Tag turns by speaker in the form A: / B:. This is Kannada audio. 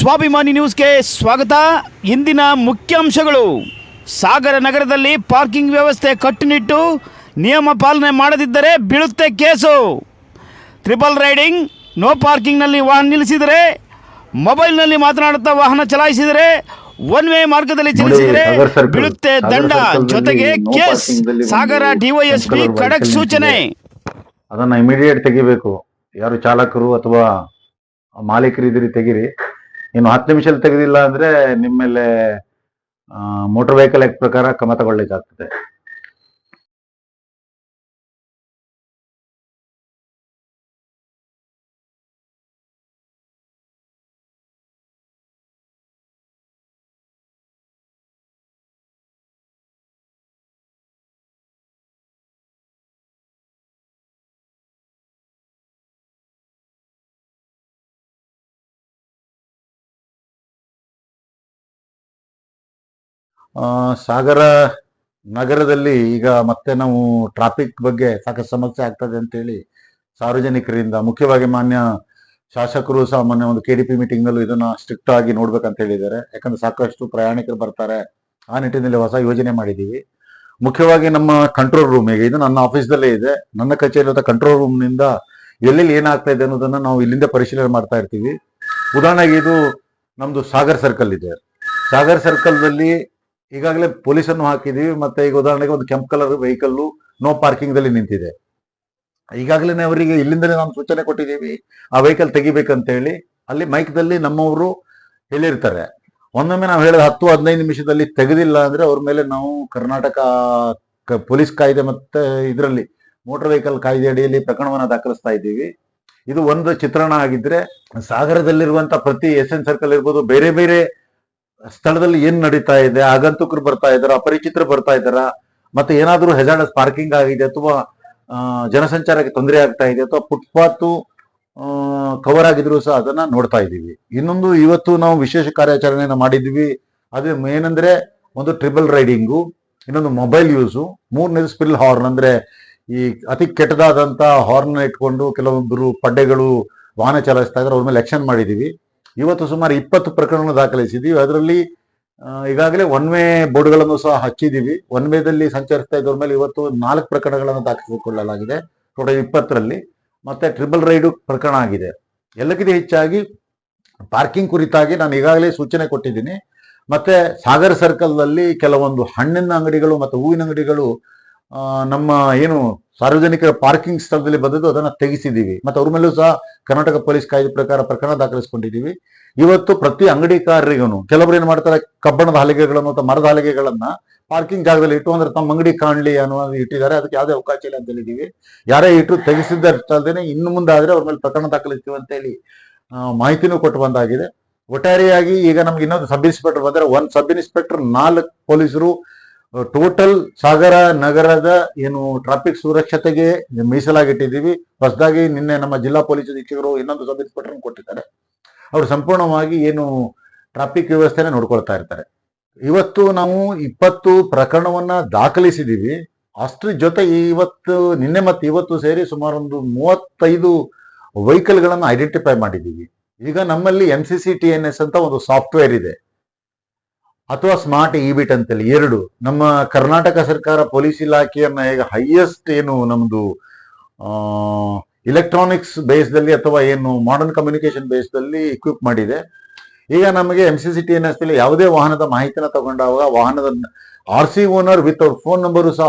A: ಸ್ವಾಭಿಮಾನಿ ನ್ಯೂಸ್ಗೆ ಸ್ವಾಗತ. ಇಂದಿನ ಮುಖ್ಯಾಂಶಗಳು. ಸಾಗರ ನಗರದಲ್ಲಿ ಪಾರ್ಕಿಂಗ್ ವ್ಯವಸ್ಥೆ ಕಟ್ಟುನಿಟ್ಟು ನಿಯಮ ಪಾಲನೆ ಮಾಡದಿದ್ದರೆ ಬೀಳುತ್ತೆ ಕೇಸು. ಟ್ರಿಪಲ್ ರೈಡಿಂಗ್ ನೋ ಪಾರ್ಕಿಂಗ್ನಲ್ಲಿ ವಾಹನ ನಿಲ್ಲಿಸಿದರೆ ಮೊಬೈಲ್ನಲ್ಲಿ ಮಾತನಾಡುತ್ತಾ ವಾಹನ ಚಲಾಯಿಸಿದರೆ ಒನ್ ವೇ ಮಾರ್ಗದಲ್ಲಿ ಚಲಿಸಿದರೆ ಬೀಳುತ್ತೆ ದಂಡ. ಜೊತೆಗೆ ಕೇಸ್ ಸಾಗರ ಡಿವೈಎಸ್ಪಿ ಖಡಕ್ ಸೂಚನೆ.
B: ಅದನ್ನ ಇಮಿಡಿಯೇಟ್ ತೆಗಿಬೇಕು. ಯಾರು ಚಾಲಕರು ಅಥವಾ ಮಾಲೀಕರು ಇದ್ರಿ ತೆಗಿರಿ. ಇನ್ನು ಹತ್ತು ನಿಮಿಷದಲ್ಲಿ ತೆಗೆದಿಲ್ಲ ಅಂದ್ರೆ ನಿಮ್ಮ ಮೇಲೆ ಮೋಟರ್ ವೆಹಿಕಲ್ ಆಕ್ಟ್ ಪ್ರಕಾರ ಕ್ರಮ ತಗೊಳ್ಳಿಕ್ಕಾಗ್ತದೆ. ಸಾಗರ ನಗರದಲ್ಲಿ ಈಗ ಮತ್ತೆ ನಾವು ಟ್ರಾಫಿಕ್ ಬಗ್ಗೆ ಸಾಕಷ್ಟು ಸಮಸ್ಯೆ ಆಗ್ತದೆ ಅಂತೇಳಿ ಸಾರ್ವಜನಿಕರಿಂದ, ಮುಖ್ಯವಾಗಿ ಮಾನ್ಯ ಶಾಸಕರು ಸಹ ಮೊನ್ನೆ ಒಂದು ಕೆ ಡಿ ಪಿ ಮೀಟಿಂಗ್ ನಲ್ಲೂ ಇದನ್ನ ಸ್ಟ್ರಿಕ್ಟ್ ಆಗಿ ನೋಡ್ಬೇಕಂತ ಹೇಳಿದ್ದಾರೆ. ಯಾಕಂದ್ರೆ ಸಾಕಷ್ಟು ಪ್ರಯಾಣಿಕರು ಬರ್ತಾರೆ. ಆ ನಿಟ್ಟಿನಲ್ಲಿ ಹೊಸ ಯೋಜನೆ ಮಾಡಿದ್ದೀವಿ. ಮುಖ್ಯವಾಗಿ ನಮ್ಮ ಕಂಟ್ರೋಲ್ ರೂಮ್ ಇದು ನನ್ನ ಆಫೀಸ್ದಲ್ಲೇ ಇದೆ. ನನ್ನ ಕಚೇರಿ ಕಂಟ್ರೋಲ್ ರೂಮ್ನಿಂದ ಎಲ್ಲೆಲ್ಲಿ ಏನಾಗ್ತಾ ಇದೆ ಅನ್ನೋದನ್ನ ನಾವು ಇಲ್ಲಿಂದ ಪರಿಶೀಲನೆ ಮಾಡ್ತಾ ಇರ್ತೀವಿ. ಉದಾಹರಣೆಗೆ ಇದು ನಮ್ದು ಸಾಗರ್ ಸರ್ಕಲ್ ಇದೆ. ಸಾಗರ್ ಸರ್ಕಲ್ ದಲ್ಲಿ ಈಗಾಗಲೇ ಪೊಲೀಸನ್ನು ಹಾಕಿದೀವಿ, ಮತ್ತೆ ಈಗ ಉದಾಹರಣೆಗೆ ಒಂದು ಕೆಂಪು ಕಲರ್ ವೆಹಿಕಲ್ ನೋ ಪಾರ್ಕಿಂಗ್ ದಲ್ಲಿ ನಿಂತಿದೆ. ಈಗಾಗಲೇ ಅವರಿಗೆ ಇಲ್ಲಿಂದಲೇ ನಾವು ಸೂಚನೆ ಕೊಟ್ಟಿದ್ದೀವಿ, ಆ ವೆಹಿಕಲ್ ತೆಗಿಬೇಕಂತ ಹೇಳಿ ಅಲ್ಲಿ ಮೈಕ್ ದಲ್ಲಿ ನಮ್ಮವರು ಹೇಳಿರ್ತಾರೆ. ಒಂದೊಮ್ಮೆ ನಾವು ಹೇಳಿದ ಹತ್ತು ಹದಿನೈದು ನಿಮಿಷದಲ್ಲಿ ತೆಗೆದಿಲ್ಲ ಅಂದ್ರೆ ಅವ್ರ ಮೇಲೆ ನಾವು ಕರ್ನಾಟಕ ಪೊಲೀಸ್ ಕಾಯ್ದೆ ಮತ್ತೆ ಇದರಲ್ಲಿ ಮೋಟಾರ್ ವೆಹಿಕಲ್ ಕಾಯ್ದೆ ಅಡಿಯಲ್ಲಿ ಪ್ರಕರಣವನ್ನು ದಾಖಲಿಸ್ತಾ ಇದ್ದೀವಿ. ಇದು ಒಂದು ಚಿತ್ರಣ ಆಗಿದ್ರೆ ಸಾಗರದಲ್ಲಿರುವಂತಹ ಪ್ರತಿ ಎಸ್ ಎನ್ ಸರ್ಕಲ್ ಇರ್ಬೋದು, ಬೇರೆ ಬೇರೆ ಸ್ಥಳದಲ್ಲಿ ಏನ್ ನಡೀತಾ ಇದೆ, ಆಗಂತುಕರು ಬರ್ತಾ ಇದಾರ ಅಪರಿಚಿತರು ಬರ್ತಾ ಇದಾರ ಮತ್ತೆ ಏನಾದ್ರೂ ಹೆಜಾರ್ಡಸ್ ಪಾರ್ಕಿಂಗ್ ಆಗಿದೆ ಅಥವಾ ಜನಸಂಚಾರಕ್ಕೆ ತೊಂದರೆ ಆಗ್ತಾ ಇದೆ ಅಥವಾ ಫುಟ್ಪಾತ್ ಕವರ್ ಆಗಿದ್ರು ಸಹ ಅದನ್ನ ನೋಡ್ತಾ ಇದ್ದೀವಿ. ಇನ್ನೊಂದು ಇವತ್ತು ನಾವು ವಿಶೇಷ ಕಾರ್ಯಾಚರಣೆಯನ್ನು ಮಾಡಿದ್ವಿ ಅದು ಏನಂದ್ರೆ ಒಂದು ಟ್ರಿಬಲ್ ರೈಡಿಂಗು ಇನ್ನೊಂದು ಮೊಬೈಲ್ ಯೂಸು ಮೂರನೇದು ಸ್ಪಿಲ್ ಹಾರ್ನ್ ಅಂದ್ರೆ ಈ ಅತಿ ಕೆಟ್ಟದಾದಂತ ಹಾರ್ನ್ ಇಟ್ಕೊಂಡು ಕೆಲವೊಬ್ಬರು ಪಡ್ಡೆಗಳು ವಾಹನ ಚಲಾಯಿಸ್ತಾ ಇದ್ರೆ ಅವ್ರ ಮೇಲೆ ಆಕ್ಷನ್ ಮಾಡಿದೀವಿ ಇವತ್ತು ಸುಮಾರು ಇಪ್ಪತ್ತು ಪ್ರಕರಣಗಳನ್ನು ದಾಖಲಿಸಿದ್ದೀವಿ ಅದರಲ್ಲಿ ಈಗಾಗಲೇ ಒನ್ ವೇ ಬೋರ್ಡ್ಗಳನ್ನು ಸಹ ಹಚ್ಚಿದೀವಿ. ಒನ್ ವೇದಲ್ಲಿ ಸಂಚರಿಸ್ತಾ ಇದ್ದವ್ರ ಮೇಲೆ ಇವತ್ತು ನಾಲ್ಕು ಪ್ರಕರಣಗಳನ್ನು ದಾಖಲಿಸಿಕೊಳ್ಳಲಾಗಿದೆ. ಟೋಟಲ್ ಇಪ್ಪತ್ತರಲ್ಲಿ. ಮತ್ತೆ ಟ್ರಿಬಲ್ ರೈಡು ಪ್ರಕರಣ ಆಗಿದೆ. ಎಲ್ಲಕ್ಕಿಂತ ಹೆಚ್ಚಾಗಿ ಪಾರ್ಕಿಂಗ್ ಕುರಿತಾಗಿ ನಾನು ಈಗಾಗಲೇ ಸೂಚನೆ ಕೊಟ್ಟಿದ್ದೀನಿ. ಮತ್ತೆ ಸಾಗರ್ ಸರ್ಕಲ್ನಲ್ಲಿ ಕೆಲವೊಂದು ಹಣ್ಣಿನ ಅಂಗಡಿಗಳು ಮತ್ತು ಹೂವಿನ ಅಂಗಡಿಗಳು ನಮ್ಮ ಏನು ಸಾರ್ವಜನಿಕರ ಪಾರ್ಕಿಂಗ್ ಸ್ಥಳದಲ್ಲಿ ಬಂದದ್ದು ಅದನ್ನ ತೆಗೆಸಿದೀವಿ. ಮತ್ತೆ ಅವ್ರ ಮೇಲೂ ಸಹ ಕರ್ನಾಟಕ ಪೊಲೀಸ್ ಕಾಯ್ದೆ ಪ್ರಕಾರ ಪ್ರಕರಣ ದಾಖಲಿಸಿಕೊಂಡಿದ್ದೀವಿ ಇವತ್ತು ಪ್ರತಿ ಅಂಗಡಿಕಾರರಿಗೂ ಕೆಲವರು ಏನ್ ಮಾಡ್ತಾರೆ, ಕಬ್ಬಣದ ಹಲಿಗೆಗಳನ್ನು ಅಥವಾ ಮರದ ಹಲಿಗೆಗಳನ್ನ ಪಾರ್ಕಿಂಗ್ ಜಾಗದಲ್ಲಿ ಇಟ್ಟು, ಅಂದ್ರೆ ತಮ್ಮ ಅಂಗಡಿ ಕಾಣ್ಲಿ ಅನ್ನೋದು ಇಟ್ಟಿದ್ದಾರೆ. ಅದಕ್ಕೆ ಯಾವುದೇ ಅವಕಾಶ ಇಲ್ಲ ಅಂತ ಹೇಳಿದೀವಿ. ಯಾರೇ ಇಟ್ಟು ತೆಗೆಸಿದ್ದಷ್ಟಲ್ದೇನೆ ಇನ್ನು ಮುಂದೆ ಆದ್ರೆ ಅವ್ರ ಮೇಲೆ ಪ್ರಕರಣ ದಾಖಲಿಸ್ತೀವಿ ಅಂತ ಹೇಳಿ ಮಾಹಿತಿನೂ ಕೊಟ್ಟು ಬಂದಾಗಿದೆ. ಒಟ್ಟಾರೆಯಾಗಿ ಈಗ ನಮ್ಗೆ ಇನ್ನೊಂದು ಸಬ್ ಇನ್ಸ್ಪೆಕ್ಟರ್ ಬಂದ್ರೆ ಒಂದ್ ಸಬ್ ಇನ್ಸ್ಪೆಕ್ಟರ್ ನಾಲ್ಕು ಪೊಲೀಸರು ಟೋಟಲ್ ಸಾಗರ ನಗರದ ಏನು ಟ್ರಾಫಿಕ್ ಸುರಕ್ಷತೆಗೆ ಮೀಸಲಾಗಿಟ್ಟಿದ್ದೀವಿ. ಹೊಸದಾಗಿ ನಿನ್ನೆ ನಮ್ಮ ಜಿಲ್ಲಾ ಪೊಲೀಸ್ ಅಧೀಕ್ಷಕರು ಇನ್ನೊಂದು ಸಬ್ ಇನ್ಸ್ಪೆಕ್ಟರ್ ಕೊಟ್ಟಿದ್ದಾರೆ. ಅವರು ಸಂಪೂರ್ಣವಾಗಿ ಏನು ಟ್ರಾಫಿಕ್ ವ್ಯವಸ್ಥೆನ ನೋಡ್ಕೊಳ್ತಾ ಇರ್ತಾರೆ. ಇವತ್ತು ನಾವು ಇಪ್ಪತ್ತು ಪ್ರಕರಣವನ್ನ ದಾಖಲಿಸಿದೀವಿ ಅಷ್ಟ್ರ ಜೊತೆ ಇವತ್ತು, ನಿನ್ನೆ ಮತ್ತು ಇವತ್ತು ಸೇರಿ ಸುಮಾರು ಒಂದು ಮೂವತ್ತೈದು ವೆಹಿಕಲ್ಗಳನ್ನು ಐಡೆಂಟಿಫೈ ಮಾಡಿದ್ದೀವಿ. ಈಗ ನಮ್ಮಲ್ಲಿ M C C T N S ಅಂತ ಒಂದು ಸಾಫ್ಟ್ವೇರ್ ಇದೆ. ಅಥವಾ ಸ್ಮಾರ್ಟ್ ಇಬಿಟ್ ಅಂತೇಳಿ, ಎರಡು. ನಮ್ಮ ಕರ್ನಾಟಕ ಸರ್ಕಾರ ಪೊಲೀಸ್ ಇಲಾಖೆಯನ್ನ ಈಗ ಹೈಯೆಸ್ಟ್ ಏನು ನಮ್ದು ಇಲೆಕ್ಟ್ರಾನಿಕ್ಸ್ ಬೇಸ್ದಲ್ಲಿ ಅಥವಾ ಏನು ಮಾಡರ್ನ್ ಕಮ್ಯುನಿಕೇಶನ್ ಬೇಸ್ದಲ್ಲಿ ಇಕ್ವಿಪ್ ಮಾಡಿದೆ. ಈಗ ನಮಗೆ ಎಂ ಸಿ ಸಿ ಟಿ ಯಾವುದೇ ವಾಹನದ ಮಾಹಿತಿನ ತಗೊಂಡಾಗ ವಾಹನದ ಆರ್ ಸಿ ಓನರ್ ವಿತ್ ಅವ್ರ ಫೋನ್ ನಂಬರು ಸಹ